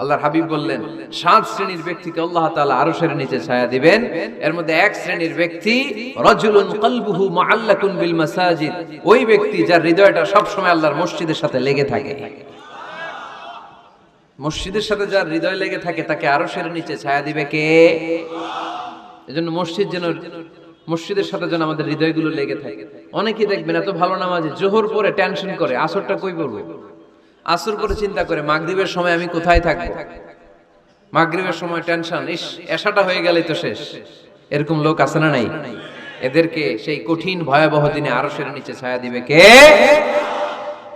আল্লাহর হাবিব বললেন সাত শ্রেণির ব্যক্তিকে আল্লাহ তাআলা আরশের নিচে ছায়া দিবেন। এর মধ্যে এক শ্রেণির ব্যক্তি রাজুলুন কলবুহু মুআল্লাকুন বিল মাসাজিদ। ওই ব্যক্তি যার হৃদয়টা সব সময় আল্লাহর মসজিদের সাথে লেগে থাকে। মসজিদের সাথে যার হৃদয় লেগে থাকে তাকে আরশের নিচে ছায়া দিবে কে? এজন্য মসজিদ যেন মসজিদের সাথে যেন আমাদের হৃদয়গুলো লেগে থাকে। অনেকেই দেখবেন এত ভালো নামাজে জোহর পরে টেনশন করে আসরটা কই পড়ব? আসর করে চিন্তা করে, মাগরিবের সময় আমি কোথায় থাকব? মাগরিবের সময় টেনশন, ইস, এসাটা হয়ে গেলেই তো শেষ। এরকম লোক আছে না নাই? এদেরকে সেই কঠিন ভয়াবহ দিনে আরশের নিচে ছায়া দিবে কে?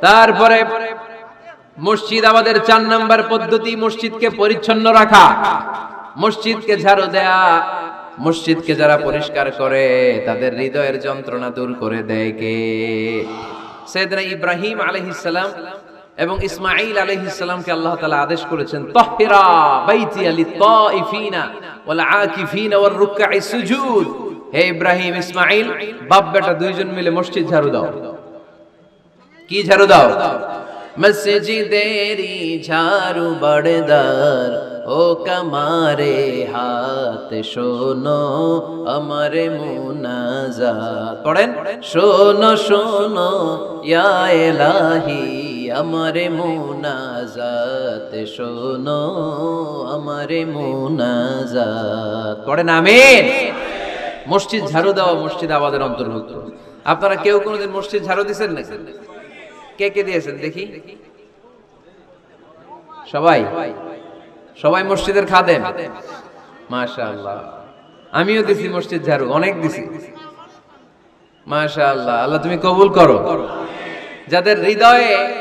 তারপরে মসজিদ আমাদের চার নাম্বার পদ্ধতি, মসজিদকে পরিচ্ছন্ন রাখা। মসজিদকে ঝাড়ু দেয়া, মসজিদকে যারা পরিষ্কার করে, তাদের হৃদয়ের যন্ত্রণা দূর করে দেয় কে? সৈয়দনা ইব্রাহিম আলাইহিসসালাম এবং ইসমাঈল আলাইহিসসালামকে আল্লাহ তাআলা আদেশ করেছেন বাইতি সুজুদ। হে ইব্রাহিম, ইসমাঈল, বাপ বেটা দুইজন মিলে মসজিদ ঝাড়ু দাও। কি ঝাড়ু দাও? মসজিদেরি ঝাড়ু বড়দার, ও কামারে হাত শোনো আমারে মুনাজাত। পড়েন? শোনো শোনো, ইয়া এলাহি আমারে মুনাজাত, শোনো আমারে মুনাজাত। পড়েন, আমিন। মসজিদ ঝাড়ু দেওয়া মসজিদ আবাদের অন্তর্ভুক্ত। আপনারা কেউ কোনোদিন মসজিদ ঝাড়ু দিয়েছেন না কে কে দিয়েছেন? দেখি। সবাই? সবাই মসজিদের খাদেম? মাশাআল্লাহ। আমিও দিছি মসজিদ ঝাড়ু, অনেক দিছি। মাশাআল্লাহ। আল্লাহ, তুমি কবুল করো। যাদের হৃদয়ে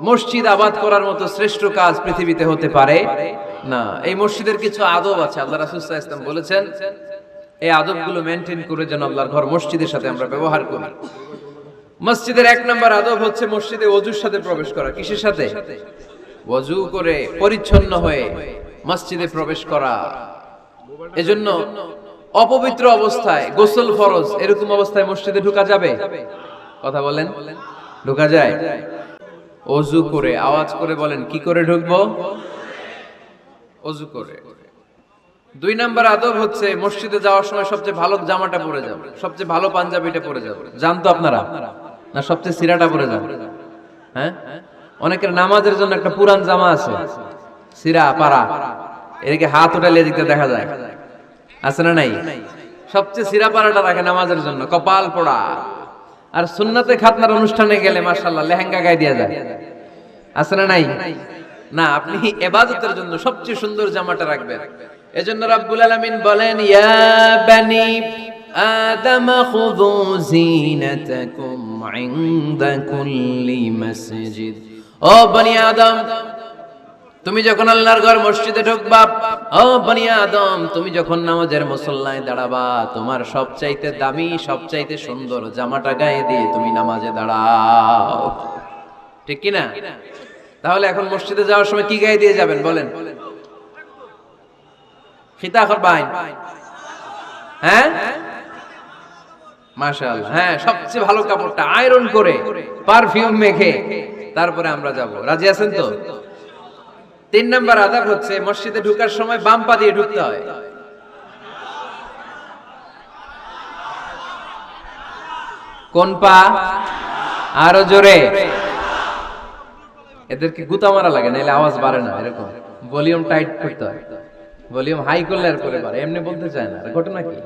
মসজিদ আবাদ করার মতো শ্রেষ্ঠ কাজ পৃথিবীতে হতে পারে? না। এই মসজিদের কিছু আদব আছে। আল্লাহ রাসূল ওয়াসাল্লাম বলেছেন, এই আদবগুলো মেনটেন করে যেন আল্লাহর ঘর মসজিদের সাথে আমরা ব্যবহার করি। মসজিদের এক নম্বর আদব হচ্ছে মসজিদে অজুর সাথে প্রবেশ করা। কিসের সাথে? ওযু করে পরিচ্ছন্ন হয়ে মসজিদে প্রবেশ করা। এজন্য অপবিত্র অবস্থায় গোসল ফরজ, এরকম অবস্থায় মসজিদে ঢুকা যাবে? কথা বলেন। ঢুকা যায়? অজু করে, আওয়াজ করে বলেন, কি করে ঢুকবো? অজু করে। দুই নাম্বার আদব হচ্ছে, মসজিদে যাওয়ার সময় সবচেয়ে ভালো জামাটা পরে যাবে সবচেয়ে ভালো পাঞ্জাবিটা পরে যাবে জানতো আপনারা? না, সবচেয়ে সিরাটা পরে যাবে হ্যাঁ? অনেকের নামাজের জন্য একটা পুরান জামা আছে। সিরা পাড়া এদিকে হাত উঠালে এদিকে দেখা যায়। আছে না নাই? সবচেয়ে সিরা পাড়াটা রাখে নামাজের জন্য, কপাল পোড়া। আর সুন্নাতে খাতনার অনুষ্ঠানে গেলে মাশাআল্লাহ লেহেঙ্গা গায়ে দেওয়া যায়। আছে না নাই? না, আপনি এবাদতের জন্য সবচেয়ে সুন্দর জামাটা রাখবেন। এজন্য রাব্বুল আলামিন বলেন, ইয়া বানি আদম, খুযু জিনাতাকুম ইনদা কুল্লি মসজিদ। ও বনি আদম তুমি যখন আল্লাহর ঘর মসজিদে ঢুকবা, ও বনি আদম, তুমি যখন নামাজের মুসল্লায় দাঁড়াবা, তোমার সবচাইতে দামি, সবচাইতে সুন্দর জামাটা গায়ে দিয়ে তুমি নামাজে দাঁড়াও। ঠিক কি না? তাহলে এখন মসজিদে যাওয়ার সময় কি গায়ে দিয়ে যাবেন, বলেন? খিতা করবাইন হ্যাঁ? মাশাল হ্যাঁ সবচেয়ে ভালো কাপড়টা আয়রন করে, পারফিউম মেখে, তারপরে আমরা যাব। রাজি আছেন তো? তিন নাম্বার আদাব হচ্ছে, মসজিদে ঢুকার সময় বাম পা দিয়ে ঢুকতে হয়। কোন পা? আরও জোরে। এদেরকে গুতা মারা লাগে নাহলে আওয়াজ বাড়ে না, এরকম। ভলিউম টাইট করতে হয়। ভলিউম হাই করলে আর করে বাড়ে, এমনি বলতে চায় না ঘটনা কি?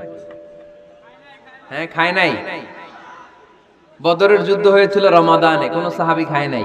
হ্যাঁ খায় নাই। বদরের যুদ্ধ হয়েছিল রমাদানে, কোনো সাহাবি খায় নাই।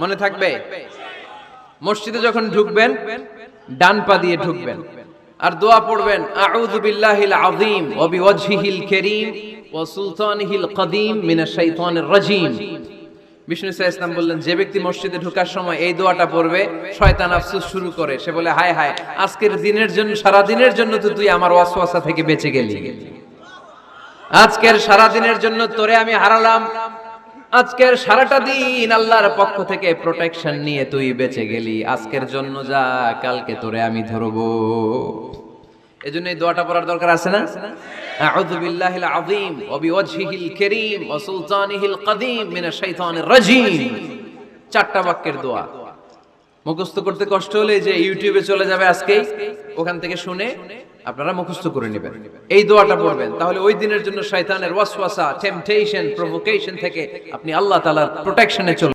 মনে থাকবে? মসজিদে যখন ঢুকবেন, ডান পা দিয়ে ঢুকবেন। আর দোয়া পড়বেন, আউযু বিল্লাহিল আযীম ওয়া বিওয়াজহিল কারীম ওয়া সুলতানিহিল কদীম মিনাশ শাইতানির রাজীম। বিষ্ণু ইসা ইসলাম বললেন, যে ব্যক্তি মসজিদে ঢোকার সময় এই দোয়াটা পড়বে, শয়তান আফসোস শুরু করে। সে বলে, হায় হায়, আজকের দিনের জন্য সারা দিনের জন্য তো তুই আমার ওয়াসওয়াসা থেকে বেঁচে গেলি। আজকের সারা দিনের জন্য তোরে আমি হারালাম আজকের সারাটা দিন আল্লাহর পক্ষ থেকে প্রোটেকশন নিয়ে তুই বেঁচে গেলি। আজকের জন্য যা, কালকে তোরে আমি ধরবো। এজন্য এই দোয়াটা পড়ার দরকার আছে না? আউযু বিল্লাহিল আযীম ওয়া বিওয়াজহিল কারীম ওয়া সুলতানিহিল কদীম মিনাশ শাইতানির রাজীম। চারটা বাক্যের দোয়া। মুখস্থ করতে কষ্ট হলে যে ইউটিউবে চলে যাবে আজকেই, ওখান থেকে শুনে আপনারা মুখস্থ করে নেবেন। এই দোয়াটা পড়বেন। তাহলে ওই দিনের জন্য শয়তানের ওয়াসওয়াসা টেম্পটেশন প্রভোকেশন থেকে আপনি আল্লাহ তাআলার প্রোটেকশনে চলে